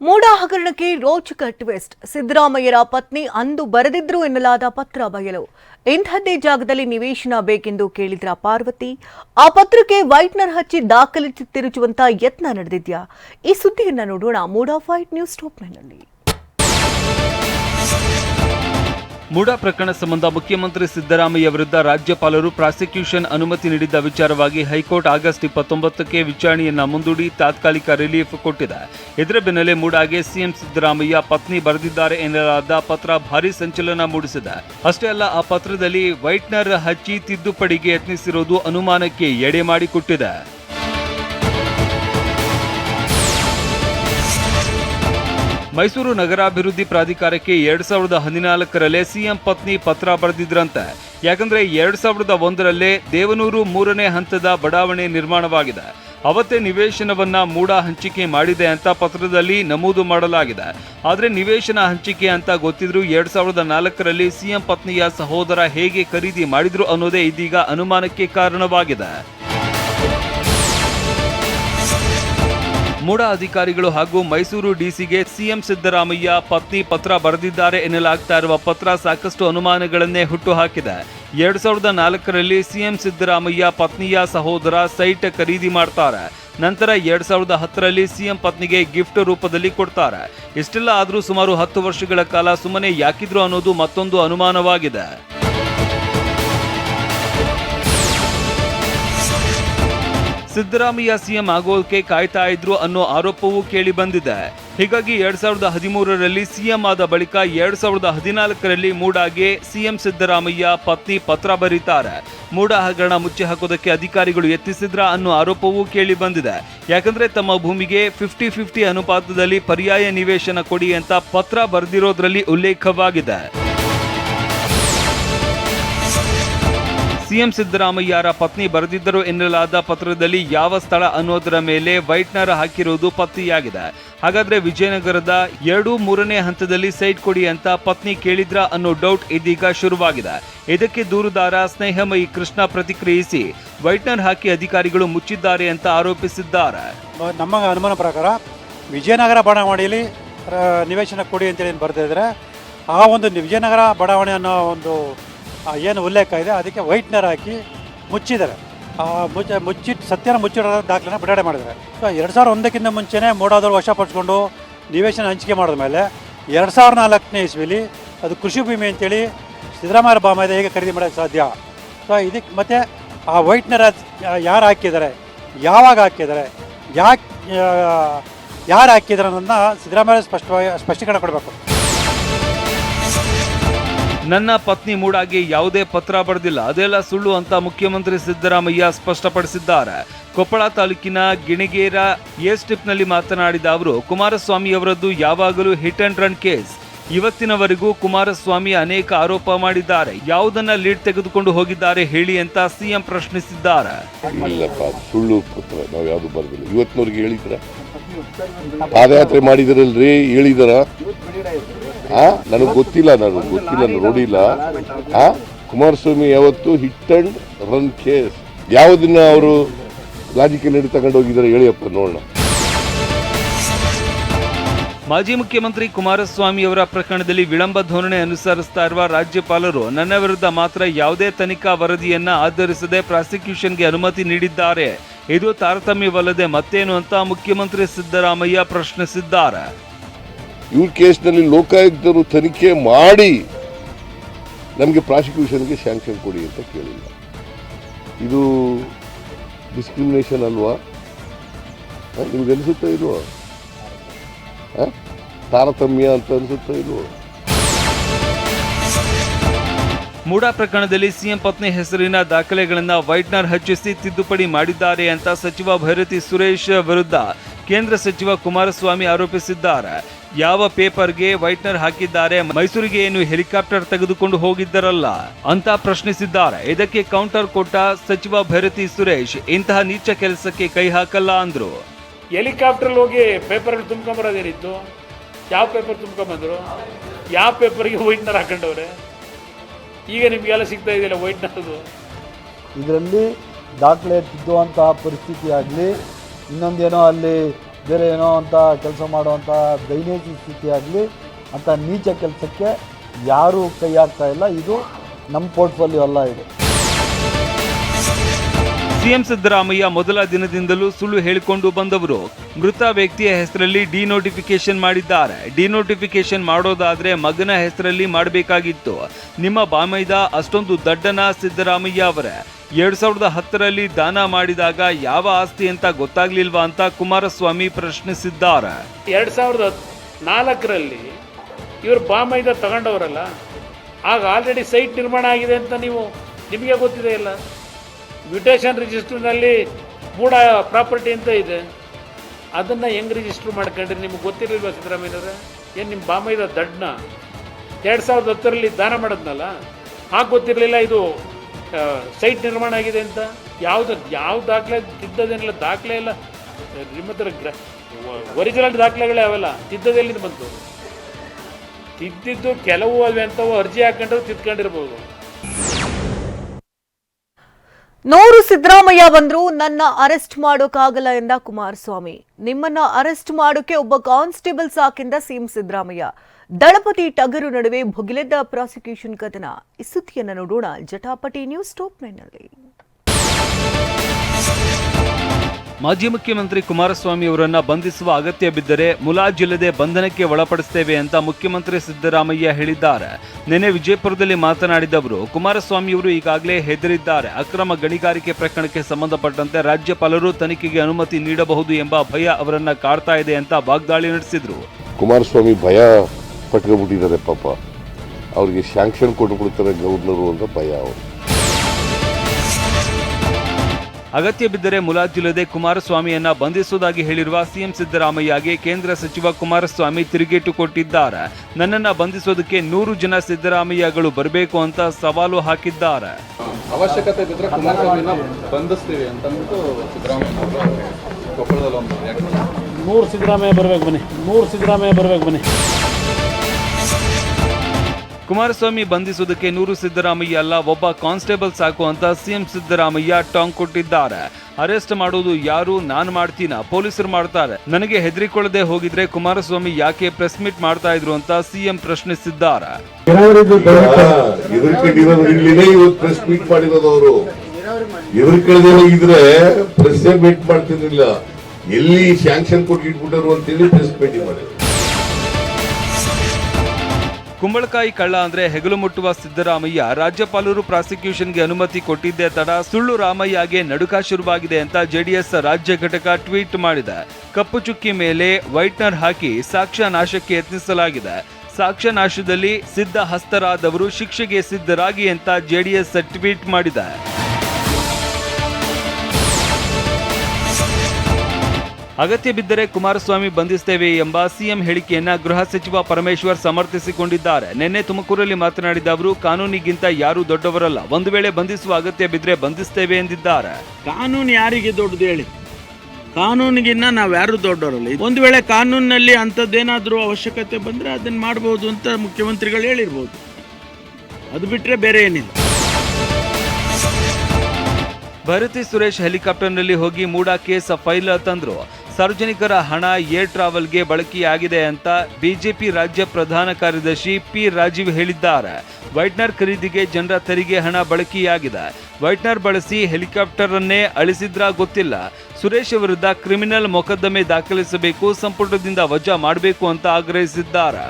ಮೂಡ ಹಗರಣಕ್ಕೆ ರೋಚಕ ಟ್ವಿಸ್ಟ್. ಸಿದ್ದರಾಮಯ್ಯರ ಪತ್ನಿ ಅಂದು ಬರೆದಿದ್ರು ಎನ್ನಲಾದ ಪತ್ರ ಬಯಲು. ಇಂಥದ್ದೇ ಜಾಗದಲ್ಲಿ ನಿವೇಶನ ಬೇಕೆಂದು ಕೇಳಿದ್ರ ಪಾರ್ವತಿ? ಆ ಪತ್ರಕ್ಕೆ ವೈಟ್ನರ್ ಹಚ್ಚಿ ದಾಖಲಿಸಿ ತಿರುಚುವಂತ ಯತ್ನ ನಡೆದಿದ್ಯಾ? ಈ ಸುದ್ದಿಯನ್ನ ನೋಡೋಣ. ಮೂಡ್ ಆಫ್ ವೈಟ್ ನ್ಯೂಸ್ ಟಾಪ್ನಲ್ಲಿ ಮೂಡಾ ಪ್ರಕರಣ ಸಂಬಂಧ ಮುಖ್ಯಮಂತ್ರಿ ಸಿದ್ದರಾಮಯ್ಯ ವಿರುದ್ಧ ರಾಜ್ಯಪಾಲರು ಪ್ರಾಸಿಕ್ಯೂಷನ್ ಅನುಮತಿ ನೀಡಿದ್ದ ವಿಚಾರವಾಗಿ ಹೈಕೋರ್ಟ್ ಆಗಸ್ಟ್ ಇಪ್ಪತ್ತೊಂಬತ್ತಕ್ಕೆ ವಿಚಾರಣೆಯನ್ನ ಮುಂದೂಡಿ ತಾತ್ಕಾಲಿಕ ರಿಲೀಫ್ ಕೊಟ್ಟಿದೆ. ಇದರ ಬೆನ್ನಲ್ಲೇ ಮೂಡಾಗೆ ಸಿಎಂ ಸಿದ್ದರಾಮಯ್ಯ ಪತ್ನಿ ಬರೆದಿದ್ದಾರೆ ಎನ್ನಲಾದ ಪತ್ರ ಭಾರೀ ಸಂಚಲನ ಮೂಡಿಸಿದೆ. ಅಷ್ಟೇ ಅಲ್ಲ, ಆ ಪತ್ರದಲ್ಲಿ ವೈಟ್ನರ್ ಹಚ್ಚಿ ತಿದ್ದುಪಡಿಗೆ ಯತ್ನಿಸಿರುವುದು ಅನುಮಾನಕ್ಕೆ ಎಡೆ ಮಾಡಿಕೊಟ್ಟಿದೆ. ಮೈಸೂರು ನಗರಾಭಿವೃದ್ಧಿ ಪ್ರಾಧಿಕಾರಕ್ಕೆ ಎರಡ್ ಸಾವಿರದ ಹದಿನಾಲ್ಕರಲ್ಲೇ ಸಿಎಂ ಪತ್ನಿ ಪತ್ರ ಬರೆದಿದ್ರಂತೆ. ಯಾಕಂದ್ರೆ ಎರಡ್ ಸಾವಿರದ ಒಂದರಲ್ಲೇ ದೇವನೂರು ಮೂರನೇ ಹಂತದ ಬಡಾವಣೆ ನಿರ್ಮಾಣವಾಗಿದೆ. ಅವತ್ತೇ ನಿವೇಶನವನ್ನ ಮೂಡ ಹಂಚಿಕೆ ಮಾಡಿದೆ ಅಂತ ಪತ್ರದಲ್ಲಿ ನಮೂದು ಮಾಡಲಾಗಿದೆ. ಆದರೆ ನಿವೇಶನ ಹಂಚಿಕೆ ಅಂತ ಗೊತ್ತಿದ್ರು ಎರಡ್ ಸಾವಿರದ ನಾಲ್ಕರಲ್ಲಿ ಸಿಎಂ ಪತ್ನಿಯ ಸಹೋದರ ಹೇಗೆ ಖರೀದಿ ಮಾಡಿದ್ರು ಅನ್ನೋದೇ ಇದೀಗ ಅನುಮಾನಕ್ಕೆ ಕಾರಣವಾಗಿದೆ. ಮೂಡ ಅಧಿಕಾರಿಗಳು ಹಾಗೂ ಮೈಸೂರು ಡಿಸಿಗೆ ಸಿಎಂ ಸಿದ್ದರಾಮಯ್ಯ ಪತ್ನಿ ಪತ್ರ ಬರೆದಿದ್ದಾರೆ ಎನ್ನಲಾಗ್ತಾ ಇರುವ ಪತ್ರ ಸಾಕಷ್ಟು ಅನುಮಾನಗಳನ್ನೇ ಹುಟ್ಟುಹಾಕಿದೆ. ಎರಡ್ ಸಾವಿರದ ನಾಲ್ಕರಲ್ಲಿ ಸಿಎಂ ಸಿದ್ದರಾಮಯ್ಯ ಪತ್ನಿಯ ಸಹೋದರ ಸೈಟ್ ಖರೀದಿ ಮಾಡ್ತಾರೆ. ನಂತರ ಎರಡ್ ಸಾವಿರದ ಹತ್ತರಲ್ಲಿ ಸಿಎಂ ಪತ್ನಿಗೆ ಗಿಫ್ಟ್ ರೂಪದಲ್ಲಿ ಕೊಡ್ತಾರೆ. ಇಷ್ಟೆಲ್ಲ ಆದರೂ ಸುಮಾರು ಹತ್ತು ವರ್ಷಗಳ ಕಾಲ ಸುಮ್ಮನೆ ಯಾಕಿದ್ರು ಅನ್ನೋದು ಮತ್ತೊಂದು ಅನುಮಾನವಾಗಿದೆ. ಸಿದ್ದರಾಮಯ್ಯ ಸಿಎಂ ಆಗೋಕೆ ಕಾಯ್ತಾ ಇದ್ರು ಅನ್ನೋ ಆರೋಪವೂ ಕೇಳಿ ಬಂದಿದೆ. ಹೀಗಾಗಿ ಎರಡ್ ಸಾವಿರದ ಹದಿಮೂರರಲ್ಲಿ ಸಿಎಂ ಆದ ಬಳಿಕ ಎರಡ್ ಸಾವಿರದ ಹದಿನಾಲ್ಕರಲ್ಲಿ ಮೂಡಾಗೆ ಸಿಎಂ ಸಿದ್ದರಾಮಯ್ಯ ಪತ್ನಿ ಪತ್ರ ಬರೀತಾರೆ. ಮೂಡ ಹಗರಣ ಮುಚ್ಚಿ ಹಾಕೋದಕ್ಕೆ ಅಧಿಕಾರಿಗಳು ಯತ್ನಿಸಿದ್ರ ಅನ್ನೋ ಆರೋಪವೂ ಕೇಳಿ ಬಂದಿದೆ. ಯಾಕಂದ್ರೆ ತಮ್ಮ ಭೂಮಿಗೆ ಫಿಫ್ಟಿ ಫಿಫ್ಟಿ ಅನುಪಾತದಲ್ಲಿ ಪರ್ಯಾಯ ನಿವೇಶನ ಕೊಡಿ ಅಂತ ಪತ್ರ ಬರೆದಿರೋದ್ರಲ್ಲಿ ಉಲ್ಲೇಖವಾಗಿದೆ. ಸಿಎಂ ಸಿದ್ದರಾಮಯ್ಯರ ಪತ್ನಿ ಬರೆದಿದ್ದರು ಎನ್ನಲಾದ ಪತ್ರದಲ್ಲಿ ಯಾವ ಸ್ಥಳ ಅನ್ನೋದರ ಮೇಲೆ ವೈಟ್ನರ್ ಹಾಕಿರುವುದು ಪತ್ತೆಯಾಗಿದೆ ಹಾಗಾದ್ರೆ ವಿಜಯನಗರದ ಎರಡು ಮೂರನೇ ಹಂತದಲ್ಲಿ ಸೈಟ್ ಕೊಡಿ ಅಂತ ಪತ್ನಿ ಕೇಳಿದ್ರ ಅನ್ನೋ ಡೌಟ್ ಇದೀಗ ಶುರುವಾಗಿದೆ. ಇದಕ್ಕೆ ದೂರುದಾರ ಸ್ನೇಹಮಯಿ ಕೃಷ್ಣ ಪ್ರತಿಕ್ರಿಯಿಸಿ, ವೈಟ್ನರ್ ಹಾಕಿ ಅಧಿಕಾರಿಗಳು ಮುಚ್ಚಿದ್ದಾರೆ ಅಂತ ಆರೋಪಿಸಿದ್ದಾರೆ. ನಮ್ಮ ಅನುಮಾನ ಪ್ರಕಾರ ವಿಜಯನಗರ ಬಡಾವಣೆಯಲ್ಲಿ ನಿವೇಶನ ಕೊಡಿ ಅಂತೇಳಿ ಬರ್ತಾ ಇದ್ರೆ ಆ ಒಂದು ವಿಜಯನಗರ ಬಡಾವಣೆ ಅನ್ನೋ ಒಂದು ಏನು ಉಲ್ಲೇಖ ಇದೆ, ಅದಕ್ಕೆ ವೈಟ್ನರ್ ಹಾಕಿ ಮುಚ್ಚಿದ್ದಾರೆ. ಮುಚ್ಚ ಮುಚ್ಚಿಟ್ಟು ಸತ್ಯನ ಮುಚ್ಚಿಡೋ ದಾಖಲೆನ ಬಿಡುಗಡೆ ಮಾಡಿದ್ದಾರೆ. ಸೊ, ಎರಡು ಸಾವಿರದ ಒಂದಕ್ಕಿಂತ ಮುಂಚೆನೇ ಮೋಡಾದವರು ವಶಪಡಿಸ್ಕೊಂಡು ನಿವೇಶನ ಹಂಚಿಕೆ ಮಾಡಿದ ಮೇಲೆ ಎರಡು ಸಾವಿರದ ನಾಲ್ಕನೇ ಇಸ್ವಿಲಿ ಅದು ಕೃಷಿ ಭೂಮಿ ಅಂತೇಳಿ ಸಿದ್ದರಾಮಯ್ಯ ಬಾಮಯ್ಯ ಹೇಗೆ ಖರೀದಿ ಮಾಡೋಕ್ಕೆ ಸಾಧ್ಯ? ಸೊ, ಇದಕ್ಕೆ ಮತ್ತು ಆ ವೈಟ್ನರ್ ಯಾರು ಹಾಕಿದ್ದಾರೆ? ಯಾವಾಗ ಹಾಕಿದ್ದಾರೆ? ಯಾಕೆ ಯಾರು ಹಾಕಿದ್ದಾರೆ ಅನ್ನೋದನ್ನ ಸಿದ್ದರಾಮಯ್ಯ ಸ್ಪಷ್ಟವಾಗಿ ಸ್ಪಷ್ಟೀಕರಣ ಕೊಡಬೇಕು. ನನ್ನ ಪತ್ನಿ ಮೂಡಾಗಿ ಯಾವುದೇ ಪತ್ರ ಬರೆದಿಲ್ಲ. ಅದೆಲ್ಲ ಸುಳ್ಳು ಅಂತ ಮುಖ್ಯಮಂತ್ರಿ ಸಿದ್ದರಾಮಯ್ಯ ಸ್ಪಷ್ಟಪಡಿಸಿದ್ದಾರೆ. ಕೊಪ್ಪಳ ತಾಲೂಕಿನ ಗಿಣಿಗೇರ ಎ ಸ್ಟಿಪ್ನಲ್ಲಿ ಮಾತನಾಡಿದ ಅವರು, ಕುಮಾರಸ್ವಾಮಿ ಅವರದ್ದು ಯಾವಾಗಲೂ ಹಿಟ್ ಅಂಡ್ ರನ್ ಕೇಸ್. ಇವತ್ತಿನವರೆಗೂ ಕುಮಾರಸ್ವಾಮಿ ಅನೇಕ ಆರೋಪ ಮಾಡಿದ್ದಾರೆ. ಯಾವುದನ್ನ ಲೀಡ್ ತೆಗೆದುಕೊಂಡು ಹೋಗಿದ್ದಾರೆ ಹೇಳಿ ಅಂತ ಸಿಎಂ ಪ್ರಶ್ನಿಸಿದ್ದಾರೆ. ಸುಳ್ಳು ಪತ್ರ ನಾವು ಯಾವುದು ಪಾದಯಾತ್ರೆ ಮಾಡಿದಿರಲ್ರಿ, ಹೇಳಿದಾರ? ನನಗೆ ಗೊತ್ತಿಲ್ಲ ನಾನು ಗೊತ್ತಿಲ್ಲ ನೋಡಿಲ್ಲ. ಕುಮಾರಸ್ವಾಮಿ ಯಾವತ್ತು ಹಿಟ್ ಅಂಡ್ ರನ್ ಕೇಸ್ ಯಾವುದನ್ನ ಅವರು ಹಿಡಿದು ತಗೊಂಡು ಹೋಗಿದ್ದಾರೆ ಹೇಳಿಯಪ್ಪ ನೋಡೋಣ. ಮಾಜಿ ಮುಖ್ಯಮಂತ್ರಿ ಕುಮಾರಸ್ವಾಮಿ ಅವರ ಪ್ರಕರಣದಲ್ಲಿ ವಿಳಂಬ ಧೋರಣೆ ಅನುಸರಿಸ್ತಾ ಇರುವ ರಾಜ್ಯಪಾಲರು ನನ್ನ ವಿರುದ್ಧ ಮಾತ್ರ ಯಾವುದೇ ತನಿಖಾ ವರದಿಯನ್ನ ಆಧರಿಸದೆ ಪ್ರಾಸಿಕ್ಯೂಷನ್ಗೆ ಅನುಮತಿ ನೀಡಿದ್ದಾರೆ. ಇದು ತಾರತಮ್ಯವಲ್ಲದೆ ಮತ್ತೇನು ಅಂತ ಮುಖ್ಯಮಂತ್ರಿ ಸಿದ್ದರಾಮಯ್ಯ ಪ್ರಶ್ನಿಸಿದ್ದಾರೆ. ಇವ್ರ ಕೇಸ್ನಲ್ಲಿ ಲೋಕಾಯುಕ್ತರು ತನಿಖೆ ಮಾಡಿ ನಮಗೆ ಪ್ರಾಸಿಕ್ಯೂಷನ್ಗೆ ಸ್ಯಾಂಕ್ಷನ್ ಕೊಡಿ ಅಂತ ಕೇಳಿಲ್ಲ. ಇದು ಡಿಸ್ಕ್ರಿಮಿನೇಷನ್ ಅಲ್ವಾ? ನಿಮ್ಗೆ ಅನಿಸುತ್ತಾ ಇದು ಆ? ತಾರತಮ್ಯ ಅಂತ ಅನಿಸುತ್ತಾ ಇಲ್ವೋ? ಮೂಡಾ ಪ್ರಕರಣದಲ್ಲಿ ಸಿಎಂ ಪತ್ನಿ ಹೆಸರಿನ ದಾಖಲೆಗಳನ್ನು ವೈಟ್ನರ್ ಹಚ್ಚಿಸಿ ತಿದ್ದುಪಡಿ ಮಾಡಿದ್ದಾರೆ ಅಂತ ಸಚಿವ ಭೈರತಿ ಸುರೇಶ್ ವಿರುದ್ಧ ಕೇಂದ್ರ ಸಚಿವ ಕುಮಾರಸ್ವಾಮಿ ಆರೋಪಿಸಿದ್ದಾರೆ. ಯಾವ ಪೇಪರ್ಗೆ ವೈಟ್ನರ್ ಹಾಕಿದ್ದಾರೆ ಮೈಸೂರಿಗೆ ಏನು ಹೆಲಿಕಾಪ್ಟರ್ ತೆಗೆದುಕೊಂಡು ಹೋಗಿದ್ದರಲ್ಲ? ಅಂತ ಪ್ರಶ್ನಿಸಿದ್ದಾರೆ. ಇದಕ್ಕೆ ಕೌಂಟರ್ ಕೊಟ್ಟ ಸಚಿವ ಭೈರತಿ ಸುರೇಶ್ ಇಂತಹ ನೀಚ ಕೆಲಸಕ್ಕೆ ಕೈ ಹಾಕಲ್ಲ ಅಂದ್ರು. ಹೆಲಿಕಾಪ್ಟರ್ ಹೋಗಿ ಪೇಪರ್ ತುಂಬ್ಕೊಂಬರೋದೇನಿತ್ತು ಯಾವ ಪೇಪರ್ ತುಂಬ್ಕೊಂಬಂದರು ಯಾವ ಪೇಪರ್ಗೆ ವೈಟ್ನರ್ ಹಾಕೊಂಡವ್ರೆ? ಈಗ ನಿಮಗೆಲ್ಲ ಸಿಗ್ತಾ ಇದೆಯಲ್ಲ ವೈಟ್ನರ್ದು? ಇದರಲ್ಲಿ ದಾಖಲೆ ತಿದ್ದುವಂತಹ ಪರಿಸ್ಥಿತಿ ಆಗಲಿ ಇನ್ನೊಂದೇನೋ ಅಲ್ಲಿ ಬೇರೆ ಏನೋ ಅಂತ ಕೆಲಸ ಮಾಡುವಂಥ ದೈನಿಕ ಸ್ಥಿತಿಯಾಗಲಿ ಅಂಥ ನೀಚ ಕೆಲಸಕ್ಕೆ ಯಾರೂ ಕೈ ಹಾಕ್ತಾ ಇಲ್ಲ. ಇದು ನಮ್ಮ ಪೋರ್ಟ್ಫೋಲಿಯೋ ಅಲ್ಲ ಇದು. ಸಿಎಂ ಸಿದ್ದರಾಮಯ್ಯ ಮೊದಲ ದಿನದಿಂದಲೂ ಸುಳ್ಳು ಹೇಳಿಕೊಂಡು ಬಂದವರು. ಮೃತ ವ್ಯಕ್ತಿಯ ಹೆಸರಲ್ಲಿ ಡಿನೋಟಿಫಿಕೇಶನ್ ಮಾಡಿದ್ದಾರೆ. ಡಿನೋಟಿಫಿಕೇಶನ್ ಮಾಡೋದಾದ್ರೆ ಮಗನ ಹೆಸರಲ್ಲಿ ಮಾಡಬೇಕಾಗಿತ್ತು. ನಿಮ್ಮ ಬಾಮೈದ ಅಷ್ಟೊಂದು ದಡ್ಡನ ಸಿದ್ದರಾಮಯ್ಯ ಅವರೇ. ಎರಡ್ ಸಾವಿರದ ಹತ್ತರಲ್ಲಿ ದಾನ ಮಾಡಿದಾಗ ಯಾವ ಆಸ್ತಿ ಅಂತ ಗೊತ್ತಾಗ್ಲಿಲ್ವಾ ಅಂತ ಕುಮಾರಸ್ವಾಮಿ ಪ್ರಶ್ನಿಸಿದ್ದಾರೆ. ಎರಡು ಸಾವಿರದ ನಾಲ್ಕರಲ್ಲಿ ಇವರು ಬಾಮೈದ ತಗೊಂಡವರಲ್ಲ, ಆಗ ಆಲ್ರೆಡಿ ಸೈಟ್ ನಿರ್ಮಾಣ ಆಗಿದೆ ಅಂತ ನೀವು ನಿಮಗೆ ಗೊತ್ತಿದೆ ಇಲ್ಲ? ಮ್ಯೂಟೇಷನ್ ರಿಜಿಸ್ಟ್ರ್ನಲ್ಲಿ ಮೂಡ ಪ್ರಾಪರ್ಟಿ ಅಂತ ಇದೆ. ಅದನ್ನು ಹೆಂಗೆ ರಿಜಿಸ್ಟ್ರ್ ಮಾಡ್ಕೊಂಡ್ರಿ ನಿಮ್ಗೆ ಗೊತ್ತಿರಲಿಲ್ವಾ ಸಿದ್ದರಾಮಯ್ಯನವ್ರೆ? ಏನು ನಿಮ್ಮ ಬಾಮೈದ ದಡ್ಡನ ಎರಡು ಸಾವಿರದ ಹತ್ತರಲ್ಲಿ ದಾನ ಮಾಡಿದ್ನಲ್ಲ? ಹಾಗೆ ಗೊತ್ತಿರಲಿಲ್ಲ ಇದು ಸೈಟ್ ನಿರ್ಮಾಣ ಆಗಿದೆ ಅಂತ? ಯಾವುದು ಯಾವ ದಾಖಲೆ ತಿದ್ದದೇನಿಲ್ಲ, ದಾಖಲೆ ಇಲ್ಲ. ನಿಮ್ಮ ಹತ್ರ ಗ್ರ ಒರಿಜಿನಲ್ ದಾಖಲೆಗಳೇ ಅವೆಲ್ಲ. ತಿದ್ದದೆಲ್ಲಿಂದ ಬಂತು? ತಿದ್ದಿದ್ದು ಕೆಲವು ಅಲ್ವೇ ಅಂತವು ಅರ್ಜಿ ಹಾಕೊಂಡ್ರೆ ತಿದ್ಕೊಂಡಿರ್ಬೋದು. ನೂರು ಸಿದ್ದರಾಮಯ್ಯ ಬಂದ್ರು, ನನ್ನ ಅರೆಸ್ಟ್ ಮಾಡೋಕ್ಕಾಗಲ್ಲ ಎಂದ ಕುಮಾರಸ್ವಾಮಿ. ನಿಮ್ಮನ್ನ ಅರೆಸ್ಟ್ ಮಾಡೋಕೆ ಒಬ್ಬ ಕಾನ್ಸ್ಟೇಬಲ್ ಸಾಕಿಂದ ಸಿಎಂ ಸಿದ್ದರಾಮಯ್ಯ. ದಳಪತಿ ಟಗರು ನಡುವೆ ಭುಗಿಲೆದ್ದ ಪ್ರಾಸಿಕ್ಯೂಷನ್ ಕದನ. ಈ ಸುದ್ದಿಯನ್ನು ನೋಡೋಣ. ಜಟಾಪಟಿ ನ್ಯೂಸ್ ಟಾಪ್ ನೈನ್ನಲ್ಲಿ. ಮಾಜಿ ಮುಖ್ಯಮಂತ್ರಿ ಕುಮಾರಸ್ವಾಮಿ ಅವರನ್ನ ಬಂಧಿಸುವ ಅಗತ್ಯ ಬಿದ್ದರೆ ಮುಲಾಜಿಲ್ಲದೆ ಬಂಧನಕ್ಕೆ ಒಳಪಡಿಸುತ್ತೇವೆ ಅಂತ ಮುಖ್ಯಮಂತ್ರಿ ಸಿದ್ದರಾಮಯ್ಯ ಹೇಳಿದ್ದಾರೆ. ನಿನ್ನೆ ವಿಜಯಪುರದಲ್ಲಿ ಮಾತನಾಡಿದ ಅವರು ಕುಮಾರಸ್ವಾಮಿ ಅವರು ಈಗಾಗಲೇ ಹೆದರಿದ್ದಾರೆ. ಅಕ್ರಮ ಗಣಿಗಾರಿಕೆ ಪ್ರಕರಣಕ್ಕೆ ಸಂಬಂಧಪಟ್ಟಂತೆ ರಾಜ್ಯಪಾಲರು ತನಿಖೆಗೆ ಅನುಮತಿ ನೀಡಬಹುದು ಎಂಬ ಭಯ ಅವರನ್ನ ಕಾಡ್ತಾ ಇದೆ ಅಂತ ವಾಗ್ದಾಳಿ ನಡೆಸಿದ್ರು. ಕುಮಾರಸ್ವಾಮಿ ಭಯ ಪಟ್ಕೊಂಡ್ಬಿಟ್ಟಿದ್ದಾರೆ ಪಾಪ. ಅವರಿಗೆ ಶಾಂಕ್ಷನ್ ಕೊಟ್ಬಿಡ್ತಾರೆ ಗವರ್ನರು ಅಂತ ಭಯ ಅವರು. ಅಗತ್ಯ ಬಿದ್ದರೆ ಮುಲಾಜಿಲ್ಲದೆ ಕುಮಾರಸ್ವಾಮಿಯನ್ನ ಬಂಧಿಸುವುದಾಗಿ ಹೇಳಿರುವ ಸಿಎಂ ಸಿದ್ದರಾಮಯ್ಯಗೆ ಕೇಂದ್ರ ಸಚಿವ ಕುಮಾರಸ್ವಾಮಿ ತಿರುಗೇಟು ಕೊಟ್ಟಿದ್ದಾರೆ. ನನ್ನನ್ನ ಬಂಧಿಸೋದಕ್ಕೆ ನೂರು ಜನ ಸಿದ್ದರಾಮಯ್ಯಗಳು ಬರಬೇಕು ಅಂತ ಸವಾಲು ಹಾಕಿದ್ದಾರೆ. ಅವಶ್ಯಕತೆ ಬಿದ್ದರೆ ಕುಮಾರಸ್ವಾಮಿನ ಬಂಧಿಸ್ತೀವಿ ಅಂತ ಅಂದ್ಬಿಟ್ಟು ಸಿದ್ದರಾಮಯ್ಯ ನೂರು ಸಿದ್ದರಾಮಯ್ಯ ಬರಬೇಕು ಬನ್ನಿ. ನೂರು ಸಿದ್ದರಾಮಯ್ಯ ಬರಬೇಕು ಬನ್ನಿ. ಕುಮಾರಸ್ವಾಮಿ ಬಂಧಿಸುವುದಕ್ಕೆ ನೂರು ಸಿದ್ದರಾಮಯ್ಯ ಅಲ್ಲ ಒಬ್ಬ ಕಾನ್ಸ್ಟೇಬಲ್ ಸಾಕು ಅಂತ ಸಿಎಂ ಸಿದ್ದರಾಮಯ್ಯ ಟಾಂಗ್ ಕೊಟ್ಟಿದ್ದಾರೆ. ಅರೆಸ್ಟ್ ಮಾಡುವುದು ಯಾರು ನಾನು ಮಾಡ್ತೀನ? ಪೊಲೀಸರು ಮಾಡ್ತಾರೆ. ನನಗೆ ಹೆದರಿಕೊಳ್ಳದೆ ಹೋಗಿದ್ರೆ ಕುಮಾರಸ್ವಾಮಿ ಯಾಕೆ ಪ್ರೆಸ್ ಮೀಟ್ ಮಾಡ್ತಾ ಇದ್ರು ಅಂತ ಸಿಎಂ ಪ್ರಶ್ನಿಸಿದ್ದಾರೆ. ಪ್ರೆಸ್ ಮೀಟ್ ಮಾಡಿರೋದು ಅವರು. ಎದುರ್ಕೊಳ್ಳದೆ ಹೋಗಿದ್ರೆ ಪ್ರೆಸ್ ಮೀಟ್ ಮಾಡ್ತಿರ್ಲಿಲ್ಲ. ಎಲ್ಲಿ ಶಾಂಕ್ಷನ್ ಕೊಟ್ಟಿಟ್ಬಿಟ್ಟರು ಅಂತೇಳಿ ಪ್ರೆಸ್ ಮೀಟಿಂಗ್ ಮಾಡಿದ್ರು. ಕುಂಬಳಕಾಯಿ ಕಳ್ಳ ಅಂದ್ರೆ ಹೆಗಲು ಮುಟ್ಟುವ ಸಿದ್ದರಾಮಯ್ಯ ರಾಜ್ಯಪಾಲರು ಪ್ರಾಸಿಕ್ಯೂಷನ್ಗೆ ಅನುಮತಿ ಕೊಟ್ಟಿದ್ದೇ ತಡ, ಸುಳ್ಳು ರಾಮಯ್ಯಗೆ ನಡುಕ ಶುರುವಾಗಿದೆ ಅಂತ ಜೆಡಿಎಸ್ ರಾಜ್ಯ ಘಟಕ ಟ್ವೀಟ್ ಮಾಡಿದೆ. ಕಪ್ಪು ಚುಕ್ಕಿ ಮೇಲೆ ವೈಟ್ನರ್ ಹಾಕಿ ಸಾಕ್ಷ್ಯ ನಾಶಕ್ಕೆ ಯತ್ನಿಸಲಾಗಿದೆ. ಸಾಕ್ಷ್ಯ ನಾಶದಲ್ಲಿ ಸಿದ್ಧ ಹಸ್ತರಾದವರು ಶಿಕ್ಷೆಗೆ ಸಿದ್ಧರಾಗಿ ಅಂತ ಜೆಡಿಎಸ್ ಟ್ವೀಟ್ ಮಾಡಿದೆ. ಅಗತ್ಯ ಬಿದ್ದರೆ ಕುಮಾರಸ್ವಾಮಿ ಬಂಧಿಸ್ತೇವೆ ಎಂಬ ಸಿಎಂ ಹೇಳಿಕೆಯನ್ನ ಗೃಹ ಸಚಿವ ಪರಮೇಶ್ವರ್ ಸಮರ್ಥಿಸಿಕೊಂಡಿದ್ದಾರೆ. ನಿನ್ನೆ ತುಮಕೂರಲ್ಲಿ ಮಾತನಾಡಿದ ಅವರು ಕಾನೂನಿಗಿಂತ ಯಾರೂ ದೊಡ್ಡವರಲ್ಲ. ಒಂದು ವೇಳೆ ಬಂಧಿಸುವ ಅಗತ್ಯ ಬಿದ್ದರೆ ಬಂಧಿಸ್ತೇವೆ ಎಂದಿದ್ದಾರೆ. ಕಾನೂನು ಯಾರಿಗೆ ದೊಡ್ಡದು ಹೇಳಿ? ಕಾನೂನಿಗಿನ್ನ ನಾವು ಯಾರು ದೊಡ್ಡವರಲ್ಲ. ಒಂದು ವೇಳೆ ಕಾನೂನಿನಲ್ಲಿ ಅಂಥದ್ದೇನಾದರೂ ಅವಶ್ಯಕತೆ ಬಂದರೆ ಅದನ್ನು ಮಾಡ್ಬೋದು ಅಂತ ಮುಖ್ಯಮಂತ್ರಿಗಳು ಹೇಳಿರ್ಬೋದು. ಅದು ಬಿಟ್ಟರೆ ಬೇರೆ ಏನಿಲ್ಲ. ಭರತಿ ಸುರೇಶ್ ಹೆಲಿಕಾಪ್ಟರ್ನಲ್ಲಿ ಹೋಗಿ ಮೂಡಾ ಕೇಸ್ ಫೈಲ್ ತಂದ್ರು. ಸಾರ್ವಜನಿಕರ ಹಣ, ಏರ್ ಟ್ರಾವೆಲ್ಗೆ ಬಳಕೆಯಾಗಿದೆ ಅಂತ ಬಿಜೆಪಿ ರಾಜ್ಯ ಪ್ರಧಾನ ಕಾರ್ಯದರ್ಶಿ ಪಿ ರಾಜೀವ್ ಹೇಳಿದ್ದಾರೆ. ವೈಟ್ನರ್ ಖರೀದಿಗೆ ಜನರ ತೆರಿಗೆ ಹಣ ಬಳಕೆಯಾಗಿದೆ. ವೈಟ್ನರ್ ಬಳಸಿ ಹೆಲಿಕಾಪ್ಟರ್ ಅನ್ನೇ ಅಳಿಸಿದ್ರ ಗೊತ್ತಿಲ್ಲ. ಸುರೇಶ್ ವಿರುದ್ಧ ಕ್ರಿಮಿನಲ್ ಮೊಕದ್ದಮೆ ದಾಖಲಿಸಬೇಕು, ಸಂಪುಟದಿಂದ ವಜಾ ಮಾಡಬೇಕು ಅಂತ ಆಗ್ರಹಿಸಿದ್ದಾರೆ.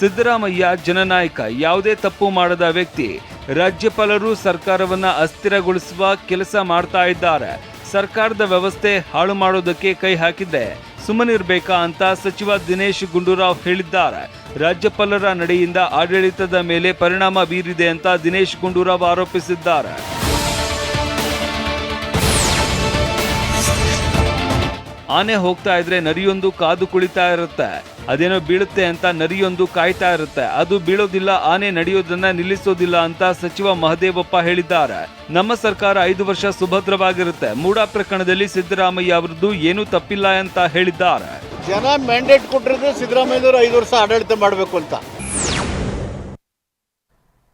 ಸಿದ್ದರಾಮಯ್ಯ, ಜನನಾಯಕ, ಯಾವುದೇ ತಪ್ಪು ಮಾಡದ ವ್ಯಕ್ತಿ ರಾಜ್ಯಪಾಲರು ಸರ್ಕಾರವನ್ನ ಅಸ್ಥಿರಗೊಳಿಸುವ ಕೆಲಸ ಮಾಡ್ತಾ ಇದ್ದಾರೆ. ಸರ್ಕಾರದ ವ್ಯವಸ್ಥೆ ಹಾಳು ಮಾಡೋದಕ್ಕೆ ಕೈ ಹಾಕಿದ್ದೆ ಸುಮ್ಮನಿರ್ಬೇಕಾ ಅಂತ ಸಚಿವ ದಿನೇಶ್ ಗುಂಡೂರಾವ್ ಹೇಳಿದ್ದಾರೆ. ರಾಜ್ಯಪಾಲರ ನಡೆಯಿಂದ ಆಡಳಿತದ ಮೇಲೆ ಪರಿಣಾಮ ಬೀರಿದೆ ಅಂತ ದಿನೇಶ್ ಗುಂಡೂರಾವ್ ಆರೋಪಿಸಿದ್ದಾರೆ. ಆನೆ ಹೋಗ್ತಾ ಇದ್ರೆ ನರಿಯೊಂದು ಕಾದು ಕುಳಿತಾ ಇರುತ್ತೆ. ಅದೇನೋ ಬೀಳುತ್ತೆ ಅಂತ ನರಿಯೊಂದು ಕಾಯ್ತಾ ಇರುತ್ತೆ. ಅದು ಬೀಳೋದಿಲ್ಲ, ಆನೆ ನಡೆಯೋದನ್ನ ನಿಲ್ಲಿಸೋದಿಲ್ಲ ಅಂತ ಸಚಿವ ಮಹದೇವಪ್ಪ ಹೇಳಿದ್ದಾರೆ. ನಮ್ಮ ಸರ್ಕಾರ ಐದು ವರ್ಷ ಸುಭದ್ರವಾಗಿರುತ್ತೆ. ಮೂಡಾ ಪ್ರಕರಣದಲ್ಲಿ ಸಿದ್ದರಾಮಯ್ಯ ಅವರದ್ದು ಏನೂ ತಪ್ಪಿಲ್ಲ ಅಂತ ಹೇಳಿದ್ದಾರೆ. ಜನ ಮ್ಯಾಂಡೇಟ್ ಕೊಟ್ಟಿರೋದು ಸಿದ್ದರಾಮಯ್ಯವರು ಐದು ವರ್ಷ ಆಡಳಿತ ಮಾಡಬೇಕು ಅಂತ.